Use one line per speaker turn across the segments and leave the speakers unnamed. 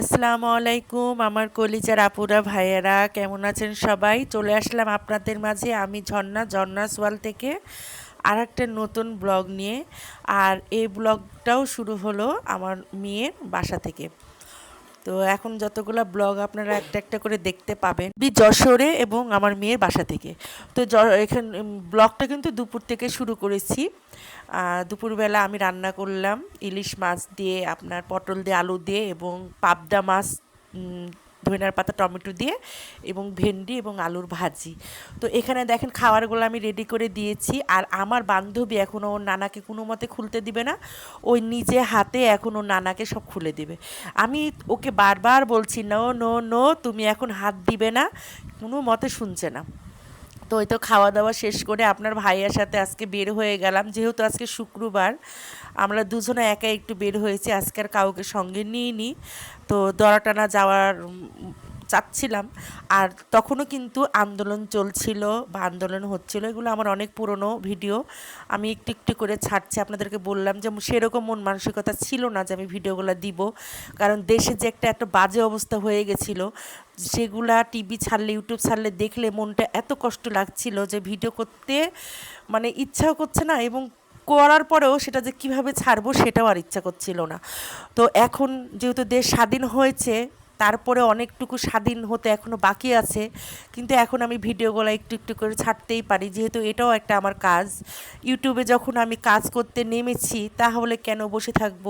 আসসালামু আলাইকুম, আমার কলিজার আপুরা, ভাইয়েরা, কেমন আছেন সবাই? চলে আসলাম আপনাদের মাঝে আমি ঝর্ণা ঝর্ণা সোয়াল থেকে আর একটা নতুন ব্লগ নিয়ে। আর এই ব্লগটাও শুরু হলো আমার মেয়ের বাসা থেকে। তো এখন যতগুলো ব্লগ আপনারা একটা একটা করে দেখতে পাবেন। বি যশোরে এবং আমার মেয়ের বাসা থেকে। তো এখান ব্লগটা কিন্তু দুপুর থেকে শুরু করেছি। দুপুরবেলা আমি রান্না করলাম, ইলিশ মাছ দিয়ে, আপনার পটল দিয়ে, আলু দিয়ে এবং পাবদা মাছ ধনিয়ার পাতা, টমেটো দিয়ে এবং ভেন্ডি এবং আলুর ভাজি। তো এখানে দেখেন খাবারগুলো আমি রেডি করে দিয়েছি। আর আমার বান্ধবী এখনও ওর নানাকে কোনো মতে খুলতে দিবে না। ওই নিজে হাতে এখন ওর নানাকে সব খুলে দিবে। আমি ওকে বারবার বলছি, নো নো নো, তুমি এখন হাত দিবে না। কোনো মতে শুনছে না। তো ওই তো খাওয়া দাওয়া শেষ করে আপনার ভাইয়ের সাথে আজকে বের হয়ে গেলাম। যেহেতু আজকে শুক্রবার, আমরা দুজনে একা একটু বের হয়েছি, আজকে আর কাউকে সঙ্গে নিইনি। তো দরাটানা যাওয়ার চাচ্ছিলাম। আর তখনও কিন্তু আন্দোলন চলছিল বা আন্দোলন হচ্ছিল, এগুলো আমার অনেক পুরনো ভিডিও। আমি একটু একটু করে ছাড়ছি, আপনাদেরকে বললাম যে সেরকম মন মানসিকতা ছিল না যে আমি ভিডিওগুলো দিব। কারণ দেশে যে একটা একটা বাজে অবস্থা হয়ে গেছিল সেগুলা টিভি ছাড়লে, ইউটিউব ছাড়লে দেখলে মনটা এত কষ্ট লাগছিল যে ভিডিও করতে মানে ইচ্ছাও করছে না এবং করার পরেও সেটা যে কীভাবে ছাড়বো সেটাও আর ইচ্ছা করছিল না। তো এখন যেহেতু দেশ স্বাধীন হয়েছে তারপরে অনেকটুকু স্বাধীন হতে এখনও বাকি আছে, কিন্তু এখন আমি ভিডিওগুলো একটু একটু করে ছাড়তেই পারি। যেহেতু এটাও একটা আমার কাজ। ইউটিউবে যখন আমি কাজ করতে নেমেছি, তাহলে কেন বসে থাকব?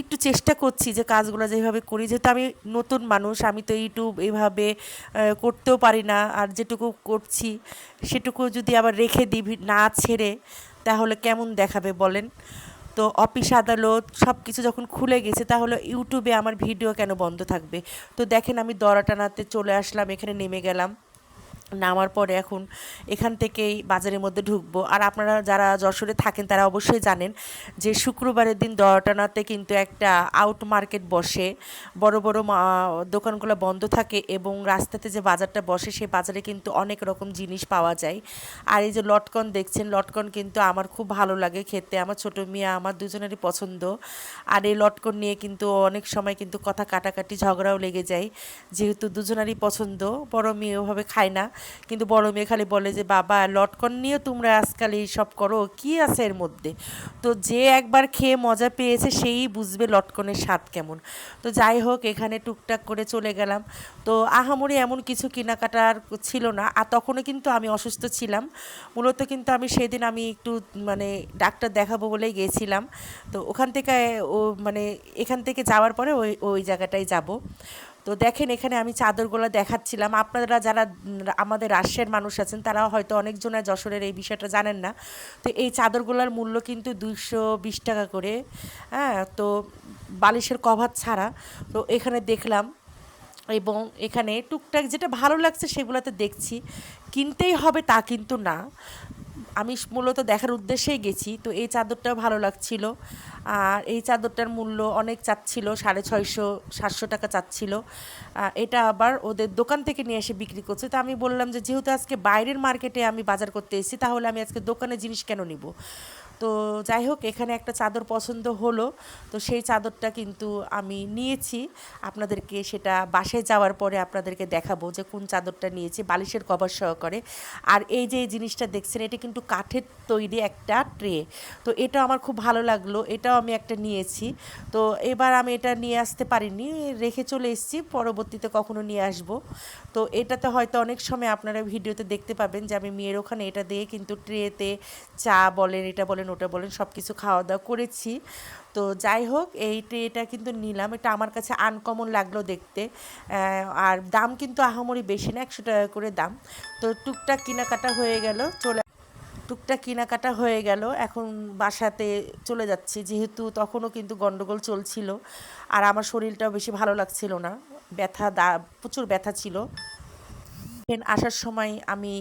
একটু চেষ্টা করছি যে কাজগুলো যেভাবে করি। যেহেতু আমি নতুন মানুষ, আমি তো ইউটিউব এভাবে করতেও পারি না। আর যেটুকু করছি, সেটুকু যদি আবার রেখে দিই, না ছেড়ে, তাহলে কেমন দেখাবে বলেন? তো অফিস আদালত সব কিছু যখন খুলে গেছে, তাহলে ইউটিউবে আমার ভিডিও কেন বন্ধ থাকবে? তো দেখেন আমি দরাটানাতে চলে আসলাম, এখানে নেমে গেলাম। নামার পরে এখন এখান থেকেই বাজারের মধ্যে ঢুকবো। আর আপনারা যারা যশোরে থাকেন, তারা অবশ্যই জানেন যে শুক্রবারের দিন দরাটানাতে কিন্তু একটা আউট মার্কেট বসে। বড় বড় দোকানগুলো বন্ধ থাকে এবং রাস্তাতে যে বাজারটা বসে সেই বাজারে কিন্তু অনেক রকম জিনিস পাওয়া যায়। আর এই যে লটকন দেখছেন, লটকন কিন্তু আমার খুব ভালো লাগে খেতে। আমার ছোটো মেয়ে, আমার দুজনেরই পছন্দ। আর এই লটকন নিয়ে কিন্তু অনেক সময় কিন্তু কথা কাটাকাটি, ঝগড়াও লেগে যায়। যেহেতু দুজনারই পছন্দ, বড় মেয়ে ওভাবে খায় না। কিন্তু বড় মেয়ে খালি বলে যে, বাবা, লটকন নিয়ে তোমরা আজকাল এই সব করো, কি আছে এর মধ্যে? তো যে একবার খেয়ে মজা পেয়েছে, সেই বুঝবে লটকনের স্বাদ কেমন। তো যাই হোক, এখানে টুকটাক করে চলে গেলাম। তো আহামরি এমন কিছু কেনাকাটার ছিল না, আর তখনও কিন্তু আমি অসুস্থ ছিলাম। মূলত কিন্তু আমি সেদিন আমি একটু মানে ডাক্তার দেখাবো বলেই গেছিলাম। তো ওখান থেকে ও মানে এখান থেকে যাওয়ার পরে ওই ওই জায়গাটায় যাব। তো দেখেন এখানে আমি চাদরগুলো দেখাচ্ছিলাম। আপনারা যারা আমাদের রাজশাহীর মানুষ আছেন তারাও হয়তো অনেকজনের যশোরের এই বিষয়টা জানেন না। তো এই চাদরগুলোর মূল্য কিন্তু দুইশো বিশ টাকা করে হ্যাঁ? তো বালিশের কভার ছাড়া। তো এখানে দেখলাম এবং এখানে টুকটাক যেটা ভালো লাগছে সেগুলোতে দেখছি। কিনতেই হবে তা কিন্তু না। আমি মূলত দেখার উদ্দেশ্যেই গেছি, তো এই চাদরটাও ভালো লাগছিল। আর এই চাদরটার মূল্য অনেক চাচ্ছিল, সাড়ে ছয়শো, সাতশো টাকা চাচ্ছিল। এটা আবার ওদের দোকান থেকে নিয়ে এসে বিক্রি করছে। তো আমি বললাম যে, যেহেতু আজকে বাইরের মার্কেটে আমি বাজার করতে এসেছি, তাহলে আমি আজকে দোকানে জিনিস কেন নিব? তো যাই হোক, এখানে একটা চাদর পছন্দ হলো। তো সেই চাদরটা কিন্তু আমি নিয়েছি। আপনাদেরকে সেটা বাসায় যাওয়ার পরে আপনাদেরকে দেখাবো যে কোন চাদরটা নিয়েছি, বালিশের কভার সহকারে। আর এই যে জিনিসটা দেখছেন, এটা কিন্তু কাঠের তৈরি একটা ট্রে। তো এটা আমার খুব ভালো লাগল, এটাও আমি একটা নিয়েছি। তো এবার আমি এটা নিয়ে আসতে পারিনি, রেখে চলে এসেছি, পরবর্তীতে কখনো নিয়ে আসব। তো এটাতে হয়তো অনেক সময় আপনারা ভিডিওতে দেখতে পাবেন যে আমি মেয়ের ওখানে এটা দিয়ে কিন্তু ট্রেতে চা বলেন, এটা বলেন ওটা বলেন সব কিছু খাওয়া দাওয়া করেছি। তো যাই হোক, এই ট্রেটা কিন্তু নিলাম। এটা আমার কাছে আনকমন লাগল দেখতে। আর দাম কিন্তু আহামরি বেশি না, একশো টাকা করে দাম। তো টুকটাক কেনাকাটা হয়ে গেল, চলে টুকটাক কেনাকাটা হয়ে গেল। এখন বাসাতে চলে যাচ্ছি, যেহেতু তখনও কিন্তু গন্ডগোল চলছিল। আর আমার শরীরটাও বেশি ভালো লাগছিল না। ব্যথা দা প্রচুর ব্যথা ছিল। আসার সময় আমি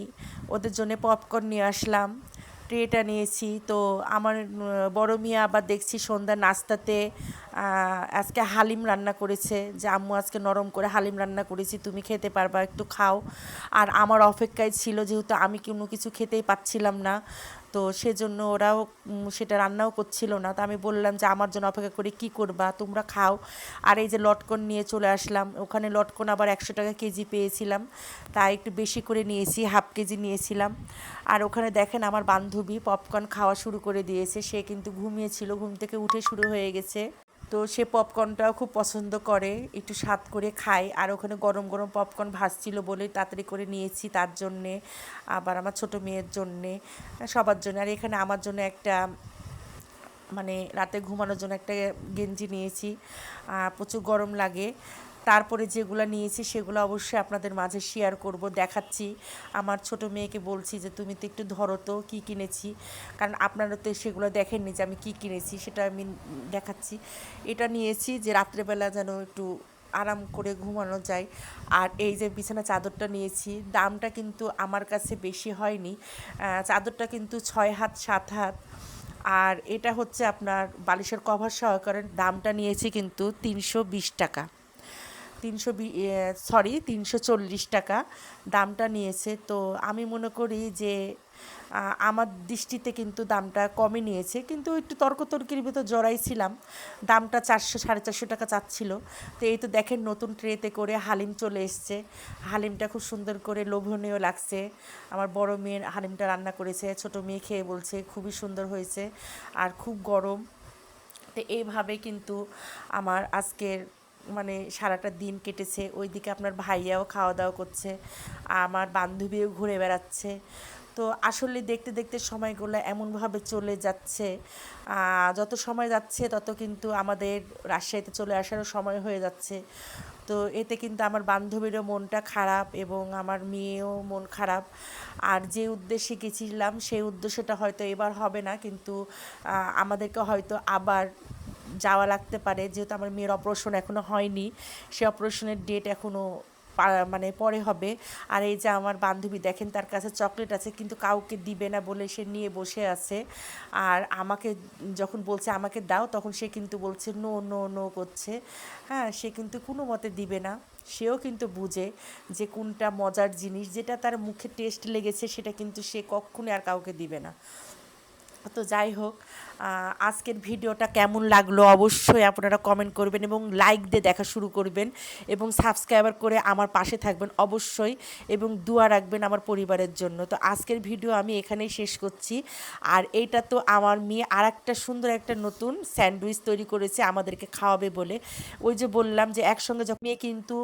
ওদের জন্য পপকর্ন নিয়ে আসলাম। ট্রেটা নিয়েছি। তো আমার বড় মিয়া আবার দেখছি সন্ধ্যা নাস্তাতে আজকে হালিম রান্না করেছে। যে আম্মু আজকে নরম করে হালিম রান্না করেছি, তুমি খেতে পারবা, একটু খাও। আর আমার অপেক্ষায় ছিল যেহেতু আমি কোনো কিছু খেতেই পাচ্ছিলাম না। তো সেজন্য ওরাও সেটা রান্নাও করছিল না। তো আমি বললাম যে, আমার জন্য অপেক্ষা করে কি করবা? তোমরা খাও। আর এই যে লটকন নিয়ে চলে আসলাম। ওখানে লটকন আবার একশো টাকা কেজি পেয়েছিলাম। তাই একটু বেশি করে নিয়েছি, হাফ কেজি নিয়েছিলাম। আর ওখানে দেখেন আমার বান্ধবী পপকর্ন খাওয়া শুরু করে দিয়েছে। সে কিন্তু ঘুমিয়েছিল, ঘুম থেকে উঠে শুরু হয়ে গেছে। তো সে পপকর্নটাও খুব পছন্দ করে। একটু স্বাদ করে খায়। আর ওখানে গরম গরম পপকর্ন ভাজছিল বলে তাড়াতাড়ি করে নিয়েছি তার জন্যে, আবার আমার ছোট মেয়ের জন্যে, সবার জন্য। আর এখানে আমার জন্য একটা মানে রাতে ঘুমানোর জন্য একটা গেঞ্জি নিয়েছি। প্রচুর গরম লাগে। তারপরে যেগুলো নিয়েছি সেগুলো অবশ্যই আপনাদের মাঝে শেয়ার করব, দেখাচ্ছি। আমার ছোট মেয়েকে বলছি যে, তুমি তো একটু ধরো তো, কী কিনেছি? কারণ আপনারা তো সেগুলো দেখেননি যে আমি কী কিনেছি, সেটা আমি দেখাচ্ছি। এটা নিয়েছি যে, রাত্রেবেলা যেন একটু আরাম করে ঘুমানো যায়। আর এই যে, বিছানা চাদরটা নিয়েছি, দামটা কিন্তু আমার কাছে বেশি হয়নি। চাদরটা কিন্তু ছয় হাত, সাত হাত। আর এটা হচ্ছে আপনার বালিশের কভার সহকারে দামটা নিয়েছি কিন্তু তিনশো বিশ টাকা। তিনশো সরি তিনশো চল্লিশ টাকা দামটা নিয়েছে। তো আমি মনে করি যে আমার দৃষ্টিতে কিন্তু দামটা কমই নিয়েছে। কিন্তু একটু তর্কতর্কির ভিতর জড়াই ছিলাম। দামটা চারশো, সাড়ে চারশো টাকা চাচ্ছিল। তো এই তো দেখেন নতুন ট্রেতে করে হালিম চলে এসছে। হালিমটা খুব সুন্দর করে লোভনীয় লাগছে। আমার বড় মেয়ের হালিমটা রান্না করেছে, ছোট মেয়ে খেয়ে বলছে, খুবই সুন্দর হয়েছে আর খুব গরম। তো এইভাবে কিন্তু আমার আজকের মানে সারাটা দিন কেটেছে। ওইদিকে আপনার ভাইয়াও খাওয়া দাওয়া করছে, আমার বান্ধবীও ঘুরে বেড়াচ্ছে। তো আসলে দেখতে দেখতে সময়গুলো এমনভাবে চলে যাচ্ছে যত সময় যাচ্ছে তত কিন্তু আমাদের রাজশাহীতে চলে আসারও সময় হয়ে যাচ্ছে। তো এতে কিন্তু আমার বান্ধবীরও মনটা খারাপ এবং আমার মেয়েও মন খারাপ। আর যে উদ্দেশ্যে গেছিলাম সেই উদ্দেশ্যটা হয়তো এবার হবে না, কিন্তু আমাদেরকে হয়তো আবার যাওয়া লাগতে পারে। যেহেতু আমার মেয়ের অপারেশন এখনও হয়নি, সে অপারেশনের ডেট এখনও মানে পরে হবে। আর এই যে আমার বান্ধবী, দেখেন তার কাছে চকলেট আছে, কিন্তু কাউকে দিবে না বলে সে নিয়ে বসে আছে। আর আমাকে যখন বলছে, আমাকে দাও, তখন সে কিন্তু বলছে, নো নো নো, করছে। হ্যাঁ সে কিন্তু কোনো মতে দিবে না। সেও কিন্তু বুঝে যে কোনটা মজার জিনিস। যেটা তার মুখে টেস্ট লেগেছে, সেটা কিন্তু সে কখনোই আর কাউকে দিবে না। তো যাই হোক আজকের ভিডিওটা কেমন লাগল অবশ্যই আপনারা কমেন্ট করবেন এবং লাইক দিয়ে দেখা শুরু করবেন এবং সাবস্ক্রাইবার করে আমার পাশে থাকবেন অবশ্যই এবং দোয়া রাখবেন আমার পরিবারের জন্য। তো আজকের ভিডিও আমি এখানেই শেষ করছি। আর এইটা তো আমার মেয়ে আর একটা সুন্দর একটা নতুন স্যান্ডউইচ তৈরি করেছে আমাদেরকে খাওয়াবে বলে। ওই যে বললাম যে একসঙ্গে যখন মেয়ে কিন্তু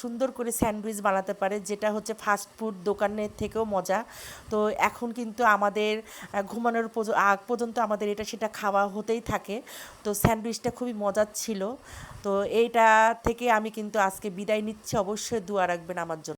সুন্দর করে স্যান্ডউইচ বানাতে পারে, যেটা হচ্ছে ফাস্ট ফুড দোকানের থেকেও মজা। তো এখন কিন্তু আমাদের ঘুমানোর আগ পর্যন্ত আমাদের এটা সেটা খাওয়া হতেই থাকে। তো স্যান্ডউইচটা খুবই মজার ছিল। তো এইটা থেকে আমি কিন্তু আজকে বিদায় নিচ্ছি। অবশ্যই দোয়া রাখবেন আমার জন্য।